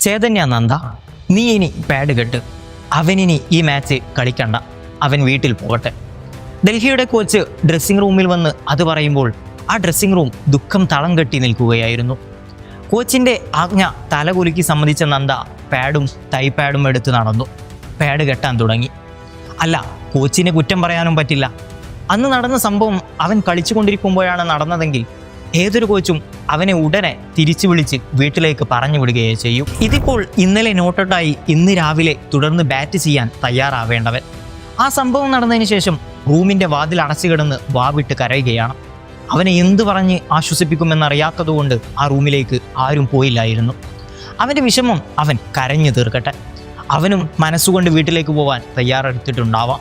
ചേതന്യ നന്ദ നീ ഇനി പാഡ് കെട്ട്. അവനിനി ഈ മാച്ച് കളിക്കണ്ട. അവൻ വീട്ടിൽ പോകട്ടെ. ഡൽഹിയുടെ കോച്ച് ഡ്രസ്സിംഗ് റൂമിൽ വന്ന് അത് പറയുമ്പോൾ ആ ഡ്രസ്സിംഗ് റൂം ദുഃഖം തളം കെട്ടി നിൽക്കുകയായിരുന്നു. കോച്ചിന്റെ ആജ്ഞ തലകുലുക്കി സംബന്ധിച്ച നന്ദ പാഡും തൈ പാഡും എടുത്ത് നടന്നു. പാഡ് കെട്ടാൻ തുടങ്ങി. അല്ല കോച്ചിനെ കുറ്റം പറയാനും പറ്റില്ല. അന്ന് നടന്ന സംഭവം അവൻ കളിച്ചുകൊണ്ടിരിക്കുമ്പോഴാണ് നടന്നതെങ്കിൽ ഏതൊരു കോച്ചും അവനെ ഉടനെ തിരിച്ചു വിളിച്ച് വീട്ടിലേക്ക് പറഞ്ഞു വിടുകയോ ചെയ്യും. ഇതിപ്പോൾ ഇന്നലെ നോട്ടൗട്ടായി ഇന്ന് രാവിലെ തുടർന്ന് ബാറ്റ് ചെയ്യാൻ തയ്യാറാവേണ്ടവൻ. ആ സംഭവം നടന്നതിന് ശേഷം റൂമിന്റെ വാതിൽ അടച്ചു കിടന്ന് വാവിട്ട് കരയുകയാണ്. അവനെ എന്തു പറഞ്ഞ് ആശ്വസിപ്പിക്കുമെന്നറിയാത്തതുകൊണ്ട് ആ റൂമിലേക്ക് ആരും പോയില്ലായിരുന്നു. അവന്റെ വിഷമം അവൻ കരഞ്ഞു തീർക്കട്ടെ. അവനും മനസ്സുകൊണ്ട് വീട്ടിലേക്ക് പോകാൻ തയ്യാറെടുത്തിട്ടുണ്ടാവാം.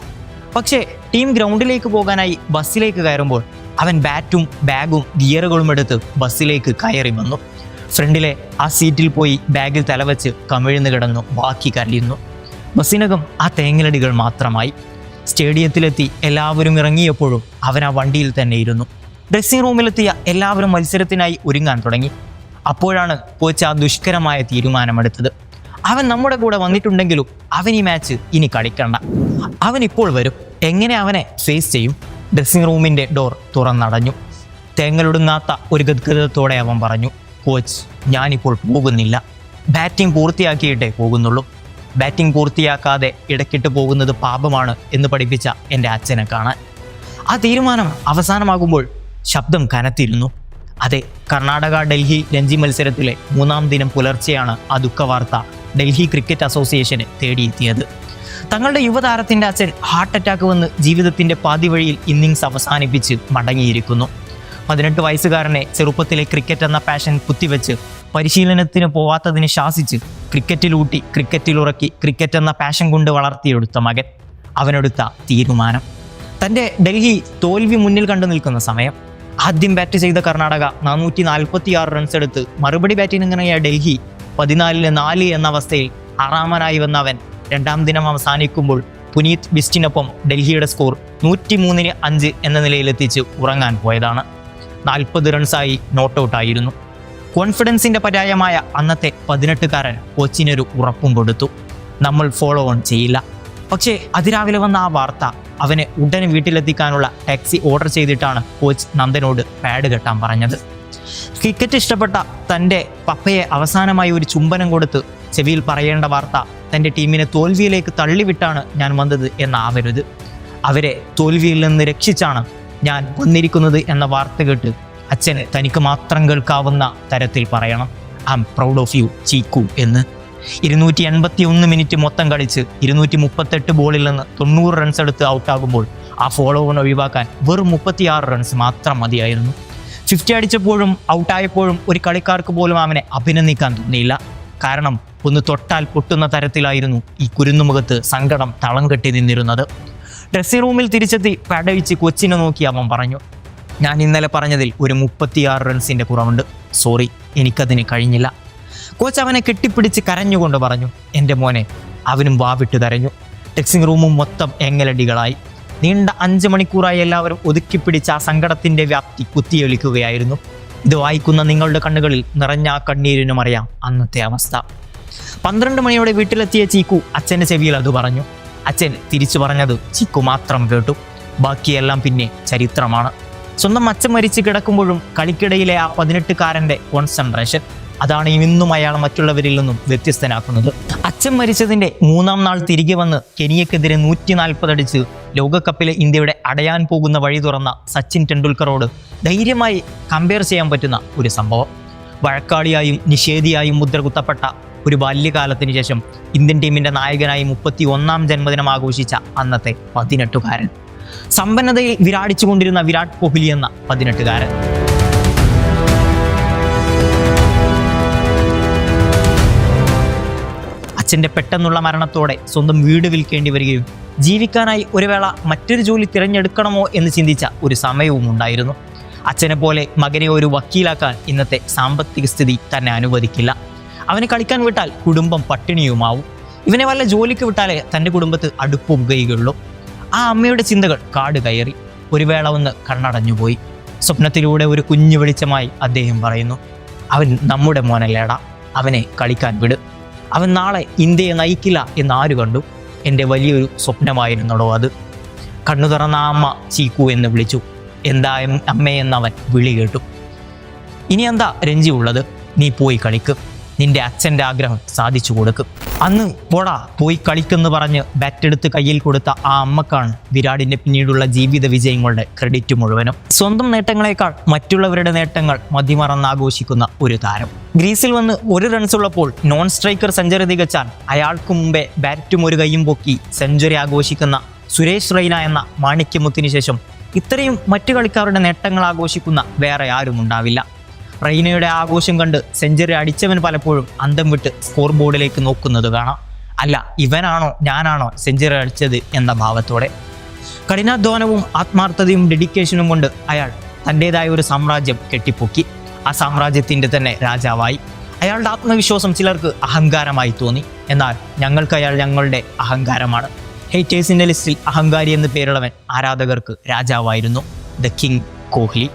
പക്ഷേ ടീം ഗ്രൗണ്ടിലേക്ക് പോകാനായി ബസ്സിലേക്ക് കയറുമ്പോൾ അവൻ ബാറ്റും ബാഗും ഗിയറുകളും എടുത്ത് ബസ്സിലേക്ക് കയറി വന്നു. ഫ്രണ്ടിലെ ആ സീറ്റിൽ പോയി ബാഗിൽ തലവച്ച് കമിഴ്ന്ന് കിടന്നു ബാക്കി കരയുന്നു. ബസ്സിനകം ആ തേങ്ങലടികൾ മാത്രമായി. സ്റ്റേഡിയത്തിലെത്തി എല്ലാവരും ഇറങ്ങിയപ്പോഴും അവൻ ആ വണ്ടിയിൽ തന്നെ ഇരുന്നു. ഡ്രസ്സിംഗ് റൂമിലെത്തിയ എല്ലാവരും മത്സരത്തിനായി ഒരുങ്ങാൻ തുടങ്ങി. അപ്പോഴാണ് കോച്ച് ആ ദുഷ്കരമായ തീരുമാനമെടുത്തത്. അവൻ നമ്മുടെ കൂടെ വന്നിട്ടുണ്ടെങ്കിലും അവൻ ഈ മാച്ച് ഇനി കളിക്കണ്ട. അവൻ ഇപ്പോൾ വരും. എങ്ങനെ അവനെ ഫേസ് ചെയ്യും? ഡ്രസ്സിംഗ് റൂമിന്റെ ഡോർ തുറന്നടഞ്ഞു. തേങ്ങലൊടുങ്ങാത്ത ഒരു ഗദ്ഗതത്തോടെ അവൻ പറഞ്ഞു കോച്ച് ഞാനിപ്പോൾ പോകുന്നില്ല. ബാറ്റിംഗ് പൂർത്തിയാക്കിയിട്ടേ പോകുന്നുള്ളൂ. ബാറ്റിംഗ് പൂർത്തിയാക്കാതെ ഇടയ്ക്കിട്ട് പോകുന്നത് പാപമാണ് എന്ന് പഠിപ്പിച്ച എന്റെ അച്ഛനെ കാണാൻ. ആ തീരുമാനം അവസാനമാകുമ്പോൾ ശബ്ദം കനത്തിരുന്നു. അതെ കർണാടക ഡൽഹി രഞ്ജി മത്സരത്തിലെ മൂന്നാം ദിനം പുലർച്ചെയാണ് ആ ദുഃഖവാർത്ത ഡൽഹി ക്രിക്കറ്റ് അസോസിയേഷന് തേടിയെത്തിയത്. തങ്ങളുടെ യുവതാരത്തിന്റെ അച്ഛൻ ഹാർട്ട് അറ്റാക്ക് വന്ന് ജീവിതത്തിന്റെ പാതി വഴിയിൽ ഇന്നിങ്സ് അവസാനിപ്പിച്ച് മടങ്ങിയിരിക്കുന്നു. പതിനെട്ട് വയസ്സുകാരനെ ചെറുപ്പത്തിലെ ക്രിക്കറ്റ് എന്ന പാഷൻ കുത്തിവെച്ച് പരിശീലനത്തിന് പോവാത്തതിന് ശാസിച്ച് ക്രിക്കറ്റിലൂട്ടി ക്രിക്കറ്റിലുറക്കി ക്രിക്കറ്റ് എന്ന പാഷൻ കൊണ്ട് വളർത്തിയെടുത്ത മകൻ അവനെടുത്ത തീരുമാനം. തന്റെ ഡൽഹി തോൽവി മുന്നിൽ കണ്ടു നിൽക്കുന്ന സമയം ആദ്യം ബാറ്റ് ചെയ്ത കർണാടക നാനൂറ്റി നാൽപ്പത്തി ആറ് റൺസ് എടുത്ത് മറുപടി ബാറ്റിങ്ങിറങ്ങിയ ഡൽഹി പതിനാലിന് നാല് എന്ന അവസ്ഥയിൽ ആറാമനായി വന്ന അവൻ രണ്ടാം ദിനം അവസാനിക്കുമ്പോൾ പുനീത് ബിസ്റ്റിനൊപ്പം ഡൽഹിയുടെ സ്കോർ നൂറ്റി മൂന്നിന് അഞ്ച് എന്ന നിലയിലെത്തിച്ച് ഉറങ്ങാൻ പോയതാണ്. നാൽപ്പത് റൺസായി നോട്ട് ഔട്ടായിരുന്നു കോൺഫിഡൻസിന്റെ പര്യായമായ അന്നത്തെ പതിനെട്ടുകാരൻ കോച്ചിനൊരു ഉറപ്പും കൊടുത്തു. നമ്മൾ ഫോളോ ഓൺ ചെയ്യില്ല. പക്ഷേ അതിരാവിലെ വന്ന ആ വാർത്ത അവനെ ഉടനെ വീട്ടിലെത്തിക്കാനുള്ള ടാക്സി ഓർഡർ ചെയ്തിട്ടാണ് കോച്ച് നന്ദനോട് പാഡ് കെട്ടാൻ പറഞ്ഞത്. ക്രിക്കറ്റ് ഇഷ്ടപ്പെട്ട തന്റെ പപ്പയെ അവസാനമായി ഒരു ചുംബനം കൊടുത്ത് ചെവിയിൽ പറയേണ്ട വാർത്ത തന്റെ ടീമിനെ തോൽവിയിലേക്ക് തള്ളിവിട്ടാണ് ഞാൻ വന്നത് എന്നാവരുത്. അവരെ തോൽവിയിൽ നിന്ന് രക്ഷിച്ചാണ് ഞാൻ വന്നിരിക്കുന്നത് എന്ന വാർത്ത കേട്ട് അച്ഛന് തനിക്ക് മാത്രം കേൾക്കാവുന്ന തരത്തിൽ പറയണം. I am proud of you Cheeku എന്ന്. ഇരുന്നൂറ്റി എൺപത്തി ഒന്ന് മിനിറ്റ് മൊത്തം കളിച്ച് ഇരുന്നൂറ്റി മുപ്പത്തെട്ട് ബോളിൽ നിന്ന് തൊണ്ണൂറ് റൺസ് എടുത്ത് ഔട്ടാകുമ്പോൾ ആ ഫോളോ ഓൺ ഒഴിവാക്കാൻ വെറും മുപ്പത്തിയാറ് റൺസ് മാത്രം മതിയായിരുന്നു. ഫിഫ്റ്റി അടിച്ചപ്പോഴും ഔട്ടായപ്പോഴും ഒരു കളിക്കാർക്ക് പോലും അവനെ അഭിനന്ദിക്കാൻ തോന്നിയില്ല. കാരണം ഒന്ന് തൊട്ടാൽ പൊട്ടുന്ന തരത്തിലായിരുന്നു ഈ കുരുന്നുമുഖത്ത് സങ്കടം തളം കെട്ടി നിന്നിരുന്നത്. ഡ്രസ്സിംഗ് റൂമിൽ തിരിച്ചെത്തി പടവിച്ച് കൊച്ചിനെ നോക്കി അവൻ പറഞ്ഞു ഞാൻ ഇന്നലെ പറഞ്ഞതിൽ ഒരു മുപ്പത്തിയാറ് റൺസിന്റെ കുറവുണ്ട്. സോറി എനിക്കതിന് കഴിഞ്ഞില്ല. കോച്ച് അവനെ കെട്ടിപ്പിടിച്ച് കരഞ്ഞുകൊണ്ട് പറഞ്ഞു എന്റെ മോനെ അവനും വാവിട്ട് തരഞ്ഞു ഡ്രസ്സിംഗ് റൂമും മൊത്തം എങ്ങലടികളായി. നീണ്ട അഞ്ച് മണിക്കൂറായി എല്ലാവരും ഒതുക്കിപ്പിടിച്ച് ആ സങ്കടത്തിന്റെ വ്യാപ്തി കുത്തിയൊലിക്കുകയായിരുന്നു. ഇത് വായിക്കുന്ന നിങ്ങളുടെ കണ്ണുകളിൽ നിറഞ്ഞ ആ കണ്ണീരിനും അറിയാം അന്നത്തെ അവസ്ഥ. പന്ത്രണ്ട് മണിയോടെ വീട്ടിലെത്തിയ ചീക്കു അച്ഛന്റെ ചെവിയിൽ അത് പറഞ്ഞു. അച്ഛൻ തിരിച്ചു പറഞ്ഞത് ചീക്കു മാത്രം കേട്ടു. ബാക്കിയെല്ലാം പിന്നെ ചരിത്രമാണ്. സ്വന്തം അച്ഛൻ മരിച്ച് കിടക്കുമ്പോഴും കളിക്കിടയിലെ ആ പതിനെട്ടുകാരന്റെ കോൺസെൻട്രേഷൻ അതാണ് ഇന്നും അയാൾ മറ്റുള്ളവരിൽ നിന്നും വ്യത്യസ്തനാക്കുന്നത്. അച്ഛൻ മരിച്ചതിന്റെ മൂന്നാം നാൾ തിരികെ വന്ന് കെനിയക്കെതിരെ നൂറ്റി നാൽപ്പതടിച്ച് ലോകകപ്പിലെ ഇന്ത്യയുടെ അടയാൻ പോകുന്ന വഴി തുറന്ന സച്ചിൻ ടെണ്ടുൽക്കറോട് ധൈര്യമായി കമ്പയർ ചെയ്യാൻ പറ്റുന്ന ഒരു സംഭവം. വഴക്കാളിയായും നിഷേധിയായും മുദ്ര കുത്തപ്പെട്ട ഒരു ബാല്യകാലത്തിന് ശേഷം ഇന്ത്യൻ ടീമിന്റെ നായകനായി മുപ്പത്തി ഒന്നാം ജന്മദിനം ആഘോഷിച്ച അന്നത്തെ പതിനെട്ടുകാരൻ. സമ്പന്നതയിൽ വിരാടിച്ചുകൊണ്ടിരുന്ന വിരാട് കോഹ്ലി എന്ന പതിനെട്ടുകാരൻ. അച്ഛന്റെ പെട്ടെന്നുള്ള മരണത്തോടെ സ്വന്തം വീട് വിൽക്കേണ്ടി വരികയും ജീവിക്കാനായി ഒരു വേള മറ്റൊരു ജോലി തിരഞ്ഞെടുക്കണമോ എന്ന് ചിന്തിച്ച ഒരു സമയവും ഉണ്ടായിരുന്നു. അച്ഛനെ പോലെ മകനെ ഒരു വക്കീലാക്കാൻ ഇന്നത്തെ സാമ്പത്തിക സ്ഥിതി തന്നെ അനുവദിക്കില്ല. അവനെ കളിക്കാൻ വിട്ടാൽ കുടുംബം പട്ടിണിയുമാവും. ഇവനെ വല്ല ജോലിക്ക് വിട്ടാലേ തന്റെ കുടുംബത്ത് അടുപ്പുകയുള്ളൂ ആ അമ്മയുടെ ചിന്തകൾ കാട് കയറി. ഒരു വേള ഒന്ന് കണ്ണടഞ്ഞുപോയി സ്വപ്നത്തിലൂടെ ഒരു കുഞ്ഞു വെളിച്ചമായി അദ്ദേഹം പറയുന്നു അവൻ നമ്മുടെ മോനല്ലേടാ അവനെ കളിക്കാൻ വിട്. അവൻ നാളെ ഇന്ത്യയെ നയിക്കില്ല എന്ന് ആര് കണ്ടു? എന്റെ വലിയൊരു സ്വപ്നമായിരുന്നടോ അത്. കണ്ണു തുറന്ന അമ്മ ചീക്കു എന്ന് വിളിച്ചു. എന്താ അമ്മയെന്നവൻ വിളി കേട്ടു. ഇനി എന്താ രഞ്ജി ഉള്ളത്? നീ പോയി കളിക്ക്. നിന്റെ അച്ഛന്റെ ആഗ്രഹം സാധിച്ചു കൊടുക്കും. അന്ന് പോടാ പോയി കളിക്കെന്ന് പറഞ്ഞ് ബാറ്റ് എടുത്ത് കയ്യിൽ കൊടുത്ത ആ അമ്മക്കാണ് വിരാടിന്റെ പിന്നീടുള്ള ജീവിത വിജയങ്ങളുടെ ക്രെഡിറ്റ് മുഴുവനും. സ്വന്തം നേട്ടങ്ങളെക്കാൾ മറ്റുള്ളവരുടെ നേട്ടങ്ങൾ മതിമറന്ന് ആഘോഷിക്കുന്ന ഒരു താരം. ഗ്രീസിൽ വന്ന് ഒരു റൺസ് ഉള്ളപ്പോൾ നോൺ സ്ട്രൈക്കർ സെഞ്ചുറി തികച്ചാൽ അയാൾക്ക് മുമ്പേ ബാറ്റും ഒരു കൈയും പൊക്കി സെഞ്ചുറി ആഘോഷിക്കുന്ന സുരേഷ് റെയ്ന എന്ന മാണിക്യമുത്തിന് ശേഷം ഇത്രയും മറ്റു കളിക്കാരുടെ നേട്ടങ്ങൾ ആഘോഷിക്കുന്ന വേറെ ആരും ഉണ്ടാവില്ല. റെയ്നയുടെ ആഘോഷം കണ്ട് സെഞ്ചുറി അടിച്ചവൻ പലപ്പോഴും അന്തം വിട്ട് സ്കോർ ബോർഡിലേക്ക് നോക്കുന്നത് കാണാം. അല്ല ഇവനാണോ ഞാനാണോ സെഞ്ചുറി അടിച്ചത് എന്ന ഭാവത്തോടെ. കഠിനാധ്വാനവും ആത്മാർത്ഥതയും ഡെഡിക്കേഷനും കൊണ്ട് അയാൾ തന്റെതായ ഒരു സാമ്രാജ്യം കെട്ടിപ്പൊക്കി. ആ സാമ്രാജ്യത്തിന്റെ തന്നെ രാജാവായി. അയാളുടെ ആത്മവിശ്വാസം ചിലർക്ക് അഹങ്കാരമായി തോന്നി. എന്നാൽ ഞങ്ങൾക്ക് അയാൾ ഞങ്ങളുടെ അഹങ്കാരമാണ്. ഹേറ്റേഴ്സിന്റെ ലിസ്റ്റിൽ അഹങ്കാരി എന്ന് പേരുള്ളവൻ ആരാധകർക്ക് രാജാവായിരുന്നു. The king Kohli